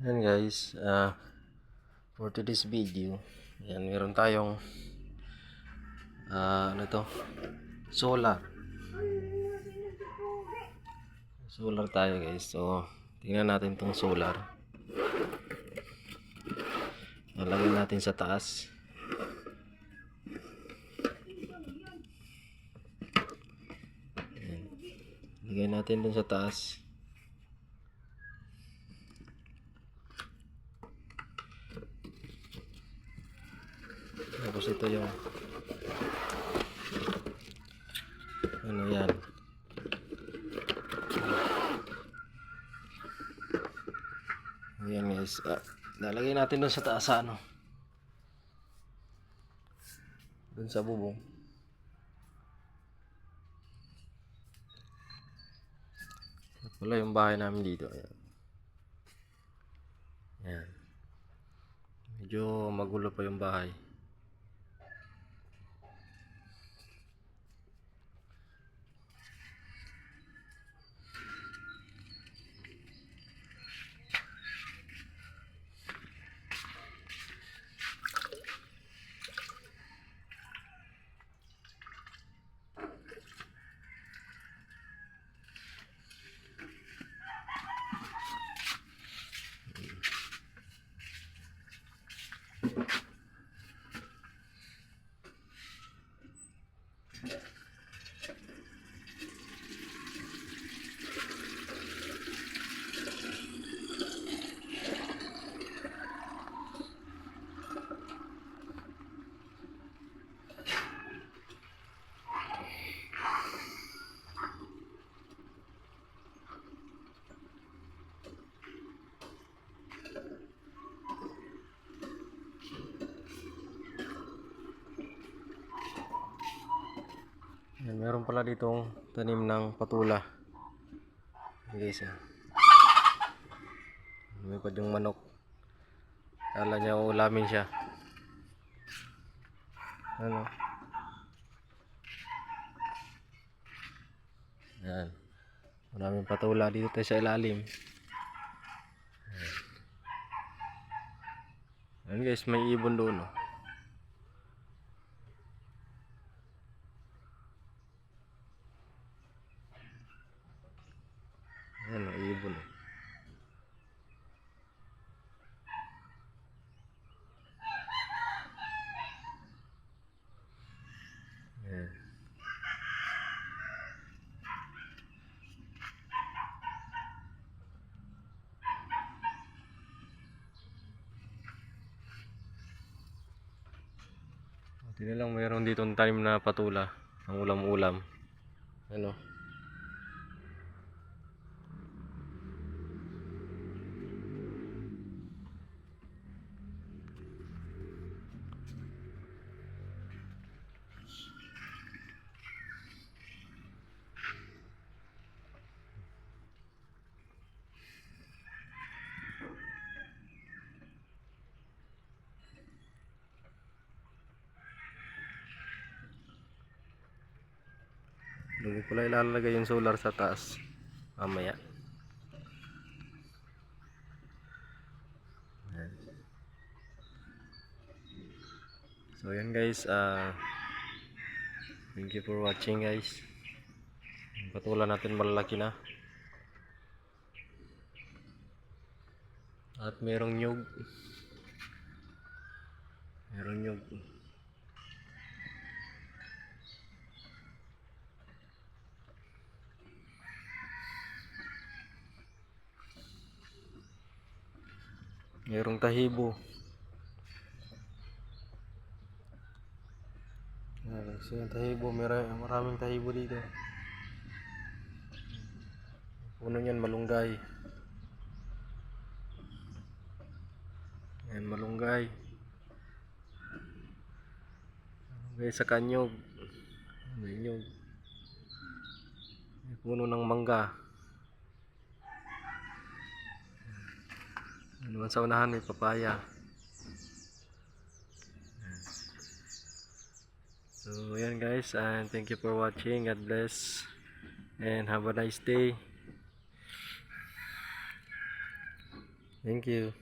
Yan guys, ah for today's video, yan meron tayong ah ano to? Solar. Solar tayo guys. So, tingnan natin tong solar. Lalagyan natin sa taas. Yan. Lagay natin dun sa taas. Tapos ito yung ano yan. Ayan guys. Ah, lalagay natin dun sa taas ano. Dun sa bubong. Wala yung bahay namin dito. Ayan. Ayan. Medyo magulo pa yung bahay. Meron pala ditong tanim ng patula. Guys, ah. May pa yung manok. Kala niya ulamin siya. Ano? Yan. Maraming patula dito tayo sa ilalim. Yan guys, may ibon doon. Oh. Yan, oh, ibon. Oh. Yan. Na lang mayroon dito tanim na patula. Ang ulam-ulam. Ano? Doon ko pala ilalagay yung solar sa taas. Mamaya. So yan guys, ah thank you for watching guys. Patulan natin malalaki na. At merong nyug. Merong nyug. Merong tahibo. Ayan, so yung tahibo, mara- maraming tahibo dito. Puno niyan malunggay. Ayan, malunggay. Malunggay sa kanyog. May nyog. May puno ng mangga. Naman sa unahan may papaya. So, yan guys, and thank you for watching. God bless. And have a nice day. Thank you.